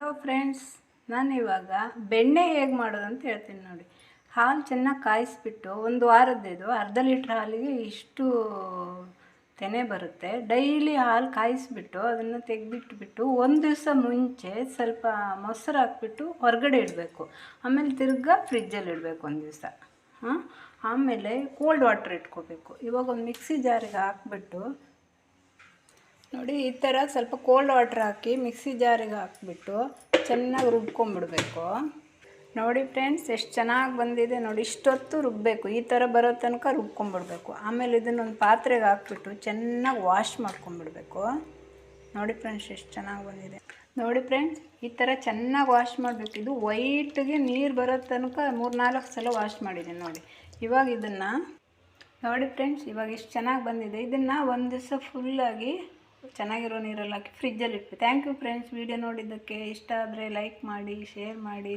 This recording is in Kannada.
ಹಲೋ ಫ್ರೆಂಡ್ಸ್ ನಾನು ಇವಾಗ ಬೆಣ್ಣೆ ಹೇಗೆ ಮಾಡೋದು ಅಂತ ಹೇಳ್ತೀನಿ ನೋಡಿ. ಹಾಲು ಚೆನ್ನಾಗಿ ಕಾಯಿಸಿಬಿಟ್ಟು ಒಂದು ವಾರದ್ದು ಅರ್ಧ ಲೀಟ್ರ್ ಹಾಲಿಗೆ ಇಷ್ಟು ತೆನೆ ಬರುತ್ತೆ. ಡೈಲಿ ಹಾಲು ಕಾಯಿಸಿಬಿಟ್ಟು ಅದನ್ನು ತೆಗೆದಿಟ್ಬಿಟ್ಟು ಒಂದು ದಿವಸ ಮುಂಚೆ ಸ್ವಲ್ಪ ಮೊಸರು ಹಾಕ್ಬಿಟ್ಟು ಹೊರಗಡೆ ಇಡಬೇಕು. ಆಮೇಲೆ ತಿರ್ಗಾ ಫ್ರಿಜ್ಜಲ್ಲಿ ಇಡಬೇಕು ಒಂದು ದಿವಸ. ಹಾಂ? ಆಮೇಲೆ ಕೋಲ್ಡ್ ವಾಟ್ರ್ ಇಟ್ಕೋಬೇಕು. ಇವಾಗ ಒಂದು ಮಿಕ್ಸಿ ಜಾರಿಗೆ ಹಾಕ್ಬಿಟ್ಟು ನೋಡಿ, ಈ ಥರ ಸ್ವಲ್ಪ ಕೋಲ್ಡ್ ವಾಟ್ರ್ ಹಾಕಿ ಮಿಕ್ಸಿ ಜಾರಿಗೆ ಹಾಕ್ಬಿಟ್ಟು ಚೆನ್ನಾಗಿ ರುಬ್ಕೊಂಬಿಡ್ಬೇಕು. ನೋಡಿ ಫ್ರೆಂಡ್ಸ್ ಎಷ್ಟು ಚೆನ್ನಾಗಿ ಬಂದಿದೆ ನೋಡಿ, ಇಷ್ಟೊತ್ತು ರುಬ್ಬಬೇಕು ಈ ಥರ ಬರೋ ತನಕ ರುಬ್ಕೊಂಬಿಡ್ಬೇಕು. ಆಮೇಲೆ ಇದನ್ನೊಂದು ಪಾತ್ರೆಗೆ ಹಾಕ್ಬಿಟ್ಟು ಚೆನ್ನಾಗಿ ವಾಶ್ ಮಾಡ್ಕೊಂಬಿಡ್ಬೇಕು. ನೋಡಿ ಫ್ರೆಂಡ್ಸ್ ಎಷ್ಟು ಚೆನ್ನಾಗಿ ಬಂದಿದೆ. ನೋಡಿ ಫ್ರೆಂಡ್ಸ್ ಈ ಥರ ಚೆನ್ನಾಗಿ ವಾಶ್ ಮಾಡಬೇಕು. ಇದು ವೈಟ್ಗೆ ನೀರು ಬರೋ ತನಕ ಮೂರು ನಾಲ್ಕು ಸಲ ವಾಶ್ ಮಾಡಿದ್ದೀನಿ ನೋಡಿ. ಇವಾಗ ಇದನ್ನು ನೋಡಿ ಫ್ರೆಂಡ್ಸ್ ಇವಾಗ ಎಷ್ಟು ಚೆನ್ನಾಗಿ ಬಂದಿದೆ. ಇದನ್ನು ಒಂದು ದಿವಸ ಫುಲ್ಲಾಗಿ ಚೆನ್ನಾಗಿರೋ ನೀರಲ್ಲಿ ಹಾಕಿ ಫ್ರಿಜ್ಜಲ್ಲಿ ಇಟ್ಟು ಥ್ಯಾಂಕ್ ಯು ಫ್ರೆಂಡ್ಸ್ ವಿಡಿಯೋ ನೋಡಿದ್ದಕ್ಕೆ ಇಷ್ಟ ಆದರೆ ಲೈಕ್ ಮಾಡಿ ಶೇರ್ ಮಾಡಿ